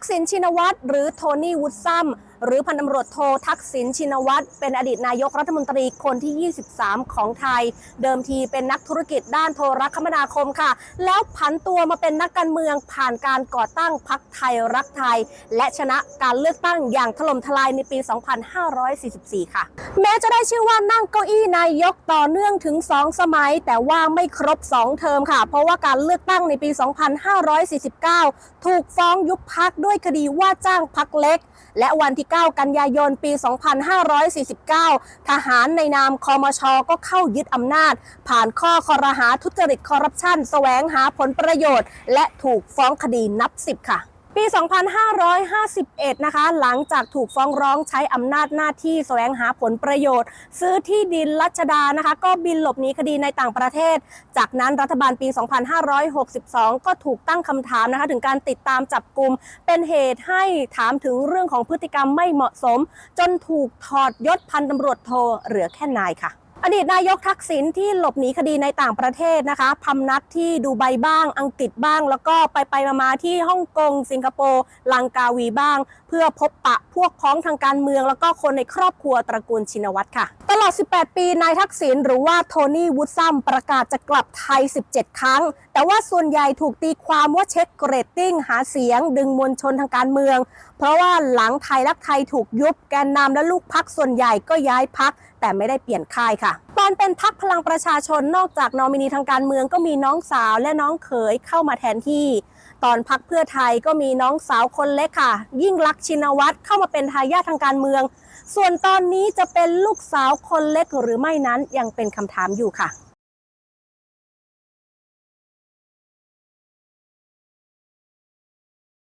กษิณชินวัตรหรือโทนี่วูดซัมหรือพันตำรวจโททักษิณชินวัตรเป็นอดีตนายกรัฐมนตรีคนที่ 23 ของไทย เดิมทีเป็นนักธุรกิจด้านโทรคมนาคมค่ะ แล้วผันตัวมาเป็นนักการเมืองผ่านการก่อตั้งพรรคไทยรักไทย และชนะการเลือกตั้งอย่างถล่มทลายในปี 2544 ค่ะ แม้จะได้ชื่อว่านั่งเก้าอี้นายกต่อเนื่องถึง 2 สมัย แต่ว่าไม่ครบ 2 เทอมค่ะ เพราะว่าการเลือกตั้งในปี 2549 ถูกฟ้องยุบพักด้วยคดีว่าจ้างพักเล็ก และวันที่9 กันยายน ปี 2549 ทหารในนามคอมช ก็เข้ายึดอำนาจ ผ่านข้อคอรหาทุจริตคอร์รัปชัน แสวงหาผลประโยชน์ และถูกฟ้องคดีนับ10ค่ะ ปี 2551 นะคะ หลังจากถูกฟ้องร้องใช้อำนาจหน้าที่แสวงหาผลประโยชน์ ซื้อที่ดินรัชดานะคะ ก็บินหลบหนีคดีในต่างประเทศ จากนั้นรัฐบาลปี 2562 ก็ถูกตั้งคำถามนะคะ ถึงการติดตามจับกลุ่มเป็นเหตุให้ถามถึงเรื่องของพฤติกรรมไม่เหมาะสม จนถูกถอดยศพันตำรวจโทเหลือแค่นายค่ะ อดีตนายกทักษิณที่หลบหนีคดีในต่างประเทศนะคะพำนักที่ดูไบบ้าง อังกฤษบ้าง แล้วก็ไปไปมาที่ฮ่องกง สิงคโปร์ ลังกาวีบ้าง เพื่อพบปะพวกพ้องทางการเมือง แล้วก็คนในครอบครัวตระกูลชินวัตรค่ะ ตลอด 18 ปี นายทักษิณหรือว่าโทนี่วูดซัมประกาศจะกลับไทย 17 ครั้ง แต่ว่าส่วนใหญ่ถูกตีความว่าเช็คเกรตติ้งหาเสียง ดึงมวลชนทางการเมือง เพราะว่าหลังไทยรักไทยถูกยุบแกนนำและลูกพักส่วนใหญ่ก็ย้ายพักแต่ไม่ได้เปลี่ยนค่ายค่ะ ตอนเป็นพักพลังประชาชนนอกจากนอมินีทางการเมืองก็มีน้องสาวและน้องเขยเข้ามาแทนที่ ตอนพักเพื่อไทยก็มีน้องสาวคนเล็กค่ะ ยิ่งลักษณ์ชินวัตรเข้ามาเป็นทายาททางการเมือง ส่วนตอนนี้จะเป็นลูกสาวคนเล็กหรือไม่นั้นยังเป็นคำถามอยู่ค่ะ